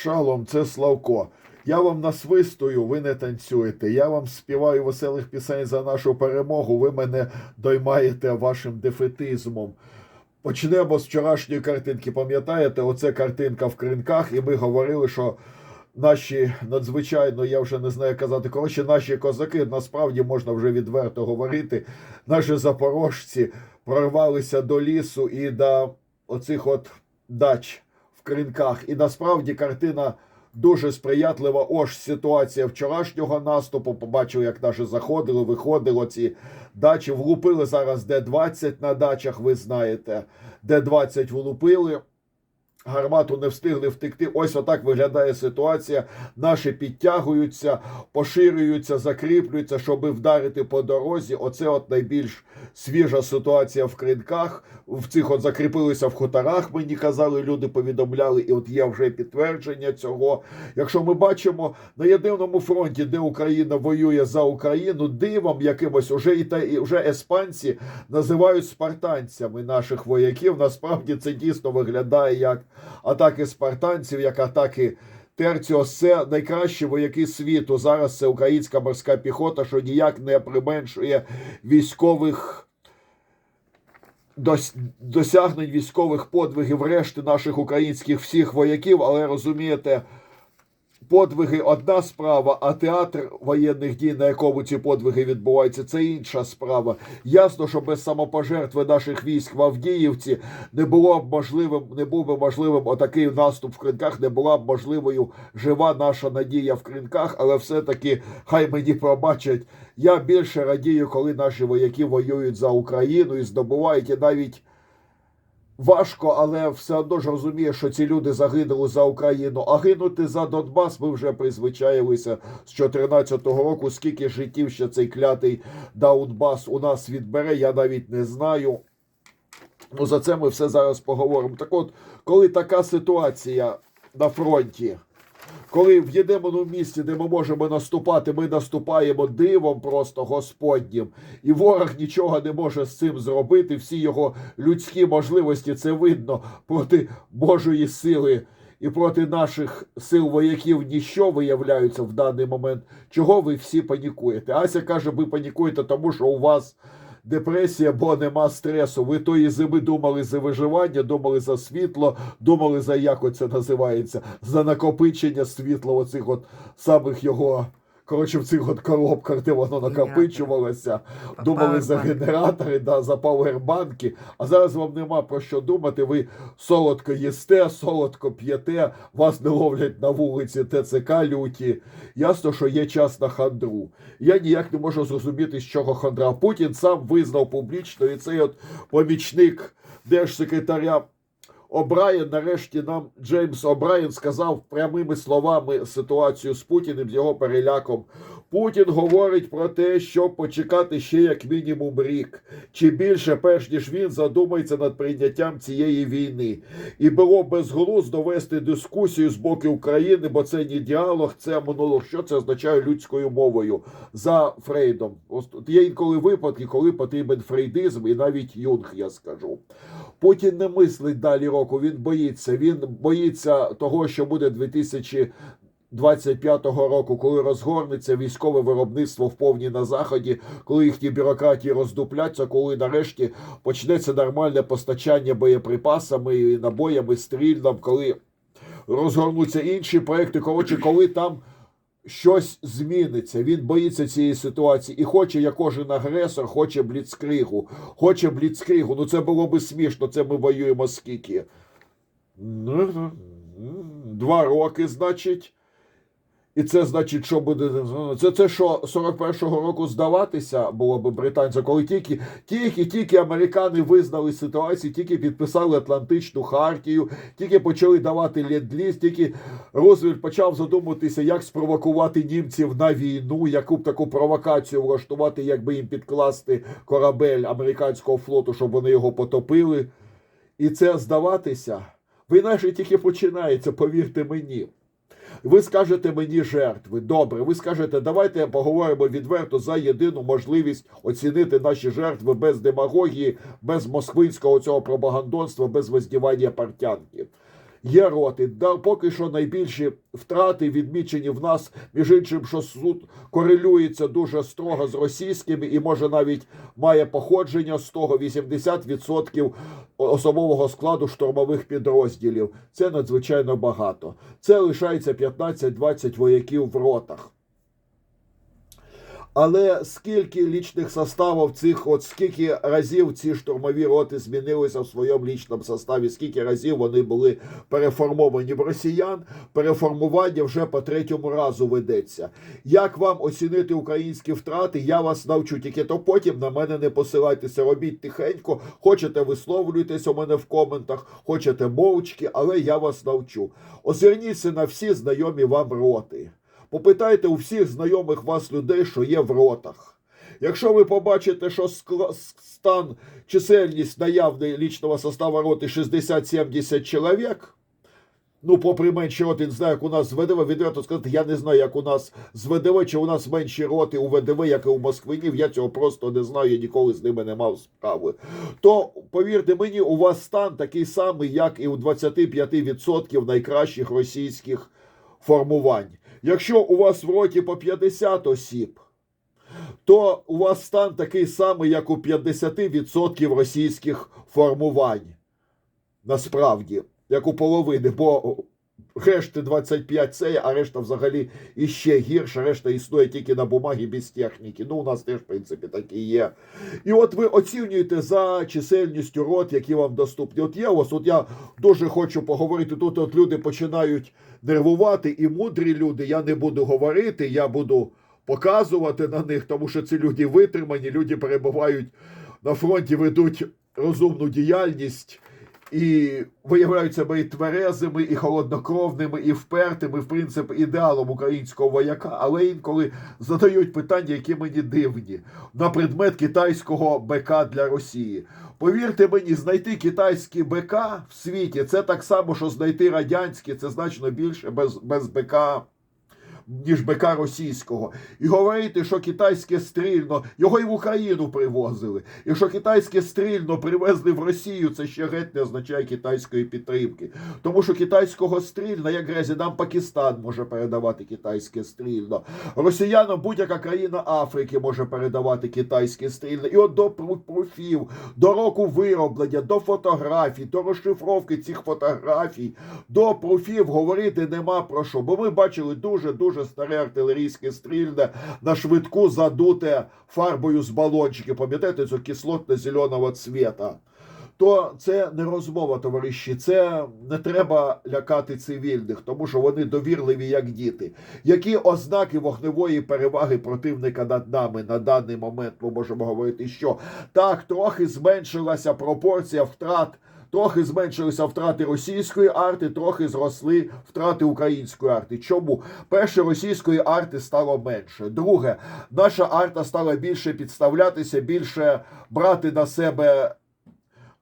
Шалом, це Славко. Я вам насвистую, ви не танцюєте. Я вам співаю веселих пісень за нашу перемогу. Ви мене доймаєте вашим дефетизмом. Почнемо з вчорашньої картинки. Пам'ятаєте, оце картинка в кринках, і ми говорили, що наші надзвичайно, я вже не знаю казати, коротше, наші козаки, насправді можна вже відверто говорити, наші запорожці прорвалися до лісу і до оцих от дач в кринках. І насправді картина дуже сприятлива. Ось ситуація вчорашнього наступу. Побачив, як наші заходили, виходили ці дачі. Влупили зараз Д-20 на дачах, ви знаєте. Д-20 влупили. Гармату не встигли втекти. Ось отак виглядає ситуація. Наші підтягуються, поширюються, закріплюються, щоб вдарити по дорозі. Оце от найбільш свіжа ситуація в кринках. В цих от закріпилися в хуторах. Мені казали, люди повідомляли, і от є вже підтвердження цього. Якщо ми бачимо на єдиному фронті, де Україна воює за Україну, дивом якимось уже і та і вже еспанці називають спартанцями наших вояків. Насправді це дійсно виглядає як атаки спартанців, як атаки. Терціос це найкращі вояки світу. Зараз це українська морська піхота, що ніяк не применшує військових дос- досягнень військових подвигів решти наших українських всіх вояків. Але розумієте, подвиги одна справа, а театр воєнних дій, на якому ці подвиги відбуваються, це інша справа. Ясно, що без самопожертви наших військ в Авдіївці не було б можливим, не був би можливим отакий наступ в кринках, не була б можливою жива наша надія в кринках, але все-таки хай мені пробачать. Я більше радію, коли наші вояки воюють за Україну і здобувають і навіть. Важко, але все одно ж розуміє, що ці люди загинули за Україну. А гинути за Донбас ми вже призвичаїлися з 14-го року. Скільки життів ще цей клятий Даунбас у нас відбере, я навіть не знаю. Ну за це ми все зараз поговоримо. Так от, коли така ситуація на фронті, коли в єдиному місці, де ми можемо наступати, ми наступаємо дивом просто Господнім, і ворог нічого не може з цим зробити. Всі його людські можливості це видно проти Божої сили і проти наших сил вояків ніщо виявляються в даний момент. Чого ви всі панікуєте? Ася каже, ви панікуєте, тому що у вас. Депресія, бо нема стресу. Ви тої зими думали за виживання, думали за світло, думали за як оце називається, за накопичення світла, оцих от самих його. Коротше, в цих от коробках, де воно накопичувалося, думали за генератори, да, за пауербанки. А зараз вам нема про що думати. Ви солодко їсте, солодко п'єте, вас не ловлять на вулиці ТЦК люті. Ясно, що є час на хандру. Я ніяк не можу зрозуміти, з чого хандра. Путін сам визнав публічно, і цей от помічник держсекретаря. О'Брайен, нарешті нам Джеймс О'Брайен сказав прямими словами ситуацію з Путіним, з його переляком. Путін говорить про те, щоб почекати ще як мінімум рік, чи більше, перш ніж він задумається над прийняттям цієї війни. І було безглуздо вести дискусію з боку України, бо це не діалог, це монолог. Що це означає людською мовою за Фрейдом? Ось Є інколи випадки, коли потрібен фрейдизм, і навіть юнг, я скажу. Путін не мислить далі року, він боїться. Він боїться того, що буде 2025 року, коли розгорнеться військове виробництво в повній на заході, коли їхні бюрократії роздупляться, коли нарешті почнеться нормальне постачання боєприпасами, і набоями, стрільнам, коли розгорнуться інші проекти. Коротше, коли там щось зміниться. Він боїться цієї ситуації і хоче, як кожен агресор, хоче бліцкригу. Хоче бліцкригу. Ну це було би смішно. Це ми воюємо скільки? Два роки, значить. І це значить, що буде це, це що 41-го року здаватися було б британцям, коли тільки тільки тільки американи визнали ситуацію, тільки підписали Атлантичну хартію, тільки почали давати ленд-ліз, тільки Рузвельт почав задумуватися, як спровокувати німців на війну, яку б таку провокацію влаштувати, якби їм підкласти корабель американського флоту, щоб вони його потопили. І це здаватися. Війна ж тільки починається, повірте мені. Ви скажете мені жертви. Добре, ви скажете, давайте поговоримо відверто за єдину можливість оцінити наші жертви без демагогії, без москвинського цього пропагандонства, без воздівання партянки. Є роти, да, поки що найбільші втрати відмічені в нас, між іншим, що суд корелюється дуже строго з російськими і може навіть має походження з того 80% особового складу штурмових підрозділів. Це надзвичайно багато. Це лишається 15-20 вояків в ротах. Але скільки лічних составів цих, от скільки разів ці штурмові роти змінилися в своєму лічному составі, скільки разів вони були переформовані в росіян, переформування вже по третьому разу ведеться. Як вам оцінити українські втрати? Я вас навчу тільки то потім на мене не посилайтеся, робіть тихенько. Хочете висловлюйтесь у мене в коментах, хочете мовчки, але я вас навчу. Озирніться на всі знайомі вам роти. Попитайте у всіх знайомих вас людей, що є в ротах. Якщо ви побачите, що стан, чисельність наявної лічного составу роти 60-70 чоловік, ну, попри менші роти, не знаю, як у нас з ВДВ, відверто сказати, я не знаю, як у нас з ВДВ, чи у нас менші роти у ВДВ, як і у Москвинів, я цього просто не знаю, я ніколи з ними не мав справи. То, повірте мені, у вас стан такий самий, як і у 25% найкращих російських формувань. Якщо у вас в роті по 50 осіб, то у вас стан такий самий, як у 50% російських формувань. Насправді, як у половини, бо решти 25 це, а решта взагалі іще гірше, решта існує тільки на бумагі без техніки. Ну, у нас теж, в принципі, такі є. І от ви оцінюєте за чисельністю рот, які вам доступні. От є у вас, от я дуже хочу поговорити. Тут от люди починають нервувати, і мудрі люди, я не буду говорити, я буду показувати на них, тому що ці люди витримані, люди перебувають на фронті, ведуть розумну діяльність. І виявляють себе і тверезими, і холоднокровними, і впертими, в принципі, ідеалом українського вояка, але інколи задають питання, які мені дивні, на предмет китайського БК для Росії. Повірте мені, знайти китайські БК в світі це так само, що знайти радянські, це значно більше без, без БК. Ніж БК російського, і говорити, що китайське стрільно його і в Україну привозили, і що китайське стрільно привезли в Росію, це ще геть не означає китайської підтримки. Тому що китайського стрільна, як грезі, нам Пакистан може передавати китайське стрільно. Росіянам будь-яка країна Африки може передавати китайське стрільно. І от до пру- пруфів, до року вироблення, до фотографій, до розшифровки цих фотографій, до пруфів говорити нема про що. Бо ми бачили дуже дуже старе артилерійське стрільне на швидку задуте фарбою з балончики. Пам'ятаєте цього кислотно-зеленого цвіта? То це не розмова, товариші. Це не треба лякати цивільних, тому що вони довірливі як діти. Які ознаки вогневої переваги противника над нами на даний момент ми можемо говорити, що так трохи зменшилася пропорція втрат. Трохи зменшилися втрати російської арти, трохи зросли втрати української арти. Чому? Перше, російської арти стало менше. Друге, наша арта стала більше підставлятися, більше брати на себе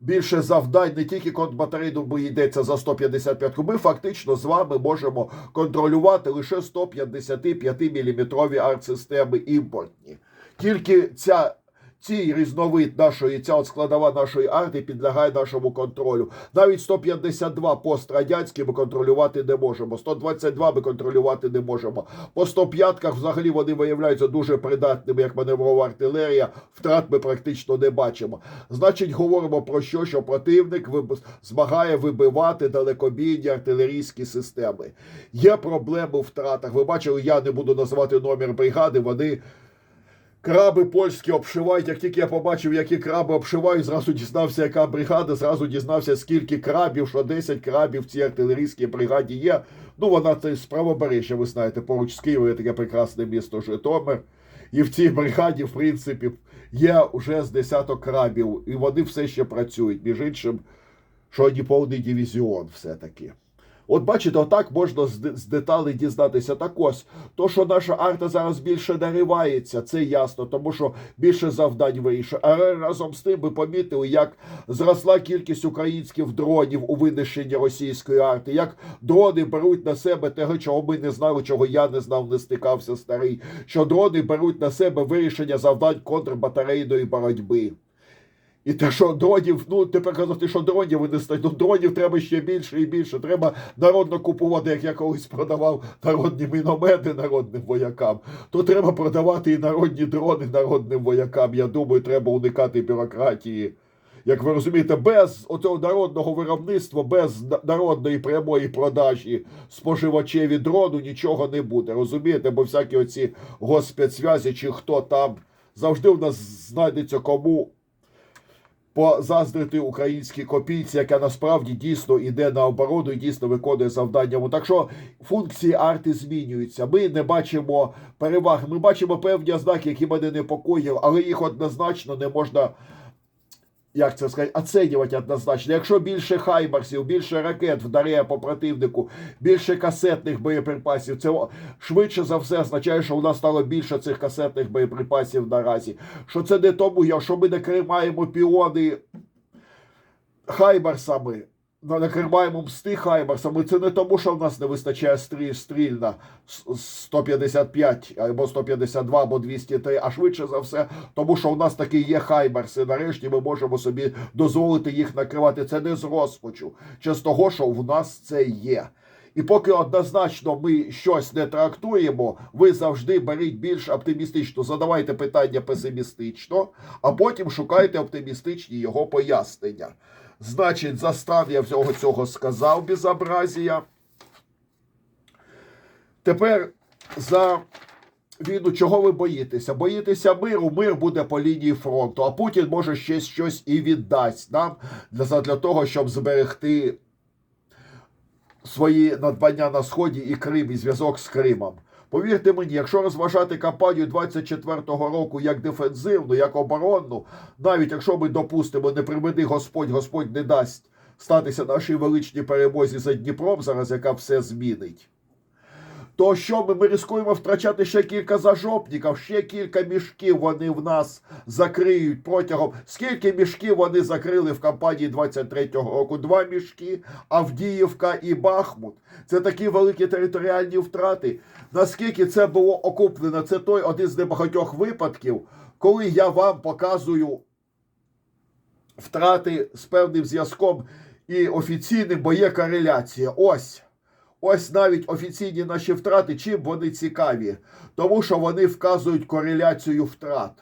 більше завдань, не тільки контрбатарейну, бо йдеться за 155 Ми фактично з вами можемо контролювати лише 155-мм артсистеми імпортні. Тільки ця цій різновид нашої, ця от складова нашої арти підлягає нашому контролю. Навіть 152 пострадянські ми контролювати не можемо. 122 ми контролювати не можемо. По 105-ках взагалі вони виявляються дуже придатними, як маневрова артилерія. Втрат ми практично не бачимо. Значить, говоримо про що, що противник змагає вибивати далекобійні артилерійські системи. Є проблеми у втратах. Ви бачили, я не буду називати номер бригади. Вони Краби польські обшивають. Як тільки я побачив, які краби обшивають, зразу дізнався, яка бригада, зразу дізнався, скільки крабів, що 10 крабів в цій артилерійській бригаді є. Ну, вона це з правобережжя, ви знаєте, поруч з Києвом є таке прекрасне місто Житомир. І в цій бригаді, в принципі, є вже з десяток крабів, і вони все ще працюють. Між іншим, що не повний дивізіон все-таки. От бачите, отак можна з, деталей дізнатися. Так ось, то, що наша арта зараз більше наривається, це ясно, тому що більше завдань вирішує. Але разом з тим ви помітили, як зросла кількість українських дронів у винищенні російської арти, як дрони беруть на себе того, чого ми не знали, чого я не знав, не стикався старий. Що дрони беруть на себе вирішення завдань контрбатарейної боротьби. І те, що дронів, ну тепер казати, що дронів ви не стають. Ну, дронів треба ще більше і більше. Треба народно купувати, як я колись продавав народні міномети народним воякам. То треба продавати і народні дрони народним воякам. Я думаю, треба уникати бюрократії. Як ви розумієте, без оцього народного виробництва, без народної прямої продажі споживачеві дрону нічого не буде. Розумієте, бо всякі оці госпецзв'язі чи хто там завжди в нас знайдеться кому позаздрити українській копійці, яка насправді дійсно йде на оборону і дійсно виконує завдання. Так що функції арти змінюються. Ми не бачимо переваг. Ми бачимо певні ознаки, які мене непокоїв, але їх однозначно не можна. Як це сказати, оцінювати однозначно. Якщо більше хайбарсів, більше ракет вдаряє по противнику, більше касетних боєприпасів, це швидше за все означає, що у нас стало більше цих касетних боєприпасів наразі. Що це не тому, якщо ми не кримаємо піони хаймарсами, не кермаємо мсти хаймарсами, це не тому, що в нас не вистачає стріль, с- 155 або 152 або 203, а швидше за все, тому що в нас таки є хаймарси. Нарешті ми можемо собі дозволити їх накривати. Це не з розпачу, чи з того, що в нас це є. І поки однозначно ми щось не трактуємо, ви завжди беріть більш оптимістично, задавайте питання песимістично, а потім шукайте оптимістичні його пояснення. Значить, за стан я всього цього сказав, безобразія. Тепер за війну, чого ви боїтеся? Боїтеся миру, мир буде по лінії фронту, а Путін може ще щось і віддасть нам для, для того, щоб зберегти свої надбання на Сході і Крим, і зв'язок з Кримом. Повірте мені, якщо розважати кампанію 24-го року як дефензивну, як оборонну, навіть якщо ми допустимо, не приведи Господь, Господь не дасть статися нашій величній перемозі за Дніпром, зараз яка все змінить. То що ми, ми ризикуємо втрачати ще кілька зажопників, ще кілька мішків вони в нас закриють протягом. Скільки мішків вони закрили в кампанії 23-го року? Два мішки, Авдіївка і Бахмут. Це такі великі територіальні втрати. Наскільки це було окуплено? Це той один з небагатьох випадків, коли я вам показую втрати з певним зв'язком і офіційним, бо є кореляція. Ось. Ось навіть офіційні наші втрати, чим вони цікаві, тому що вони вказують кореляцію втрат.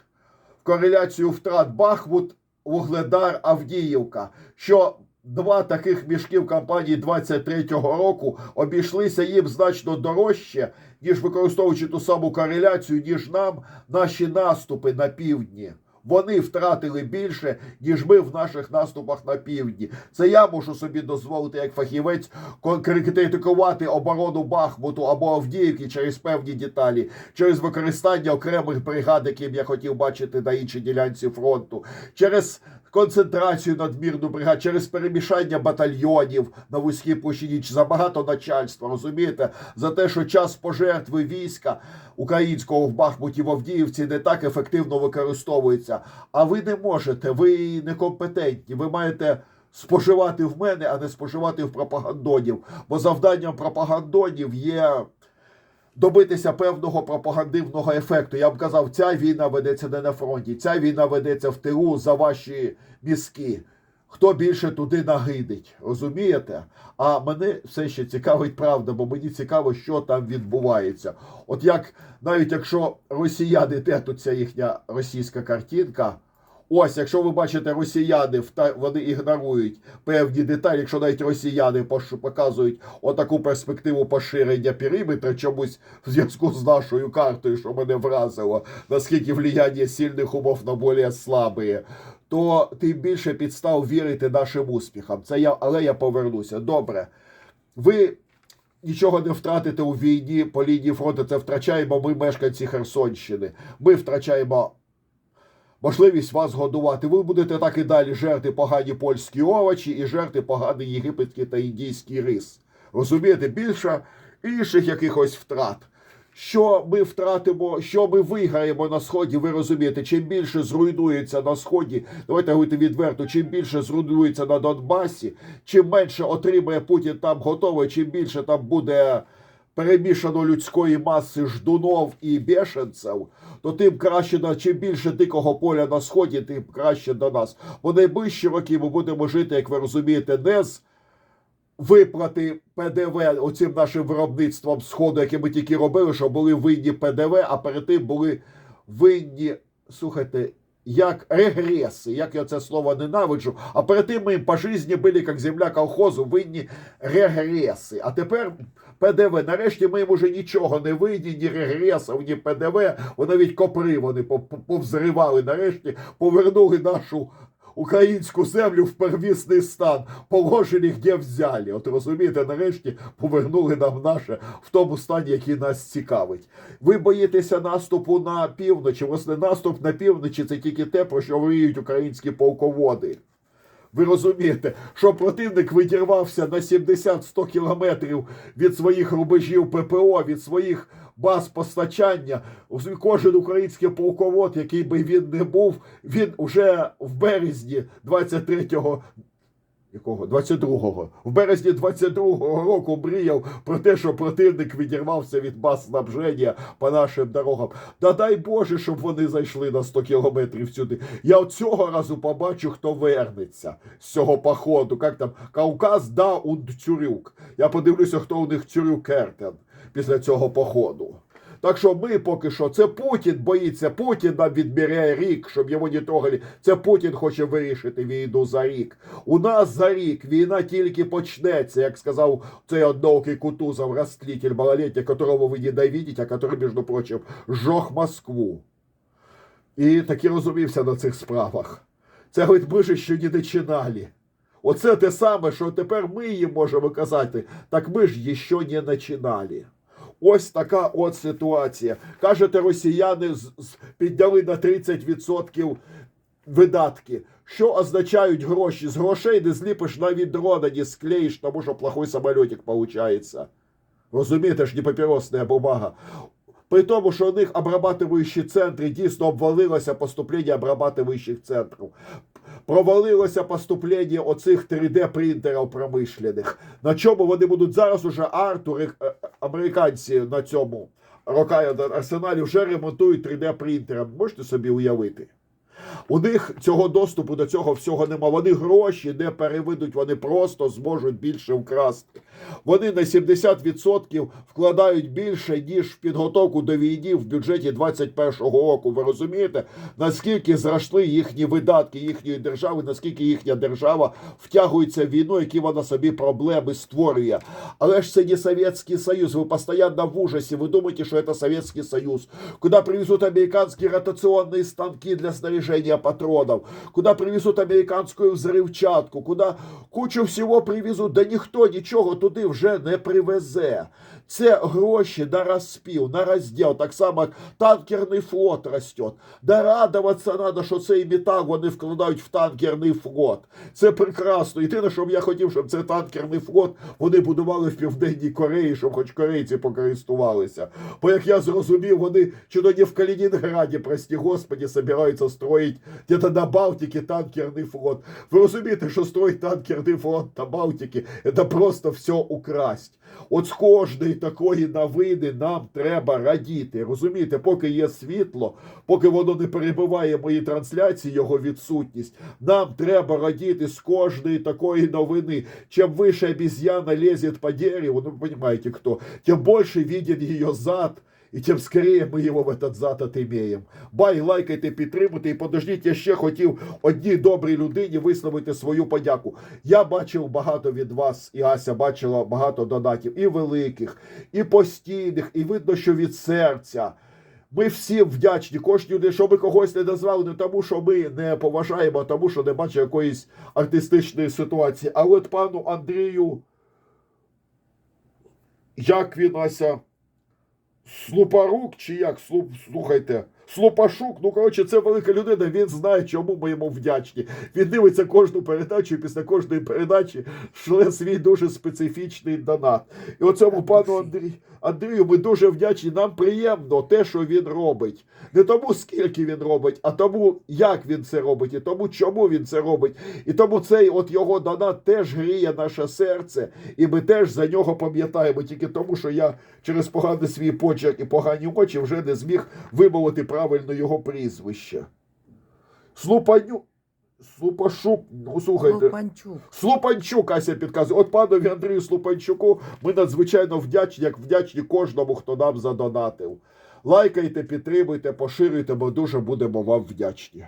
Кореляцію втрат Бахмут, Вугледар, Авдіївка. Що два таких мішків кампанії 23-го року обійшлися їм значно дорожче, ніж використовуючи ту саму кореляцію, ніж нам наші наступи на півдні. Вони втратили більше, ніж ми в наших наступах на півдні. Це я можу собі дозволити як фахівець критикувати оборону Бахмуту або Авдіївки через певні деталі, через використання окремих бригад, яким я хотів бачити на іншій ділянці фронту, через концентрацію надмірну бригад, через перемішання батальйонів на вузькій площині, забагато начальства, розумієте, за те, що час пожертви війська українського в Бахмуті в Авдіївці не так ефективно використовується. А ви не можете, ви некомпетентні, ви маєте. Споживати в мене, а не споживати в пропагандонів. Бо завданням пропагандонів є добитися певного пропагандивного ефекту. Я б казав, ця війна ведеться не на фронті, ця війна ведеться в тилу за ваші мізки. Хто більше туди нагидить, розумієте? А мене все ще цікавить правда, бо мені цікаво, що там відбувається. От як навіть якщо росіяни, де тут ця їхня російська картинка, ось, якщо ви бачите росіяни, вони ігнорують певні деталі, якщо навіть росіяни показують отаку перспективу поширення периметра чомусь в зв'язку з нашою картою, що мене вразило, наскільки влияння сильних умов на більш слабі, то тим більше підстав вірити нашим успіхам. Це я, але я повернуся. Добре. Ви нічого не втратите у війні по лінії фронту. Це втрачаємо ми, мешканці Херсонщини. Ми втрачаємо можливість вас годувати. Ви будете так і далі жерти погані польські овочі і жерти поганий єгипетський та індійський рис. Розумієте, більше інших якихось втрат. Що ми втратимо, що ми виграємо на сході, ви розумієте, чим більше зруйнується на сході, давайте говорити відверто, чим більше зруйнується на Донбасі, чим менше отримає Путін там готове, чим більше там буде перемішано людської маси ждунов і бешенців, то тим краще на чим більше дикого поля на сході, тим краще до нас. Бо найближчі роки ми будемо жити, як ви розумієте, не з виплати ПДВ оцим нашим виробництвом сходу, яке ми тільки робили, що були винні ПДВ, а перед тим були винні, слухайте, як регреси, як я це слово ненавиджу, а перед тим ми їм по житті були, як земля колхозу, винні регреси. А тепер ПДВ. Нарешті ми їм уже нічого не винні, ні регресів, ні ПДВ. Вони навіть копри вони пов- повзривали. Нарешті повернули нашу українську землю в первісний стан, положені, де взяли. От розумієте, нарешті повернули нам наше в тому стані, який нас цікавить. Ви боїтеся наступу на півночі. Власне, наступ на півночі це тільки те, про що мріють українські полководи. Ви розумієте, що противник відірвався на 70-100 кілометрів від своїх рубежів ППО, від своїх баз постачання. Кожен український полковод, який би він не був, він уже в березні 23-го якого 22-го. В березні 22-го року мріяв про те, що противник відірвався від баз снабження по нашим дорогам. Та дай Боже, щоб вони зайшли на 100 кілометрів сюди. Я цього разу побачу, хто вернеться з цього походу. Як там Кавказ да und Цюрюк. Я подивлюся, хто у них Цюрюкертен після цього походу. Так що ми поки що, це Путін боїться, Путін нам відміряє рік, щоб його не трогали. Це Путін хоче вирішити війну за рік. У нас за рік війна тільки почнеться, як сказав цей одноокий Кутузов, розтлитель малолетний, которого ви ненавидите, а который, між прочим, жох Москву. І таки розумівся на цих справах. Це говорить, ми ж ще не починали. Оце те саме, що тепер ми їм можемо казати, так ми ж ще не починали. Ось така от ситуація. Кажете, росіяни підняли на 30% видатки. Що означають гроші? З грошей не зліпиш навіть дрона, не склеїш, тому що плохой самолітик виходить. Розумієте ж, не папіросна бумага. При тому, що у них обрабатуючі центри дійсно обвалилося поступлення обрабатуючих центрів. Провалилося поступлення оцих 3D-принтерів промишлених. На чому вони будуть зараз уже Артур, е, американці на цьому рокаю арсеналі вже ремонтують 3D-принтером. Можете собі уявити? У них цього доступу до цього всього нема. Вони гроші не переведуть, вони просто зможуть більше вкрасти. Вони на 70% вкладають більше, ніж в підготовку до війни в бюджеті 21-го року. Ви розумієте, наскільки зросли їхні видатки їхньої держави, наскільки їхня держава втягується в війну, які вона собі проблеми створює. Але ж це не Совєтський Союз. Ви постійно в ужасі. Ви думаєте, що це Совєтський Союз, куди привезуть американські ротаційні станки для снаряжения патронов, куда привезут американську взрывчатку, куда кучу всього привезут. да ніхто нічого туди вже не привезе. Це гроші на розпіл, на розділ, так само як танкерний флот росте. Да радуватися треба, що цей метал вони вкладають в танкерний флот. Це прекрасно. Те, що я хотів, щоб цей танкерний флот вони будували в Південній Кореї, щоб хоч корейці покористувалися. Бо як я зрозумів, вони чи то в Калінінграді, прості господі, собираються строїть где-то на Балтике танкерний флот. Ви розумієте, що строїть танкерний флот на Балтиці, це просто все украсть. От з такої новини нам треба радіти. Розумієте, поки є світло, поки воно не перебиває мої трансляції, його відсутність, нам треба радіти з кожної такої новини. Чим вище обіз'яна лезет по дереву, ну ви розумієте хто, тим більше виден її зад. І тим скоріше ми його в этот зад отиміємо. Бай, лайкайте, підтримуйте і подождіть, я ще хотів одній добрій людині висловити свою подяку. Я бачив багато від вас, і Ася бачила багато донатів, і великих, і постійних, і видно, що від серця. Ми всі вдячні, кожній людині, що ми когось не назвали, не тому, що ми не поважаємо, а тому, що не бачимо якоїсь артистичної ситуації. А от пану Андрію, як він Ася? Слупарук чи як? Слуп, слухайте. Слупашук, ну коротше, це велика людина. Він знає, чому ми йому вдячні. Він дивиться кожну передачу, і після кожної передачі шле свій дуже специфічний донат. І оцьому пану Андрій, Андрію ми дуже вдячні. Нам приємно те, що він робить. Не тому, скільки він робить, а тому, як він це робить, і тому, чому він це робить. І тому цей от його донат теж гріє наше серце, і ми теж за нього пам'ятаємо. Тільки тому, що я через поганий свій почерк і погані очі вже не зміг вимовити правильно його прізвище. Слупаню. Слупашук, ну слухайте. Слупанчук. Слупанчук, Ася підказує. От панові Андрію Слупанчуку ми надзвичайно вдячні, як вдячні кожному, хто нам задонатив. Лайкайте, підтримуйте, поширюйте, ми дуже будемо вам вдячні.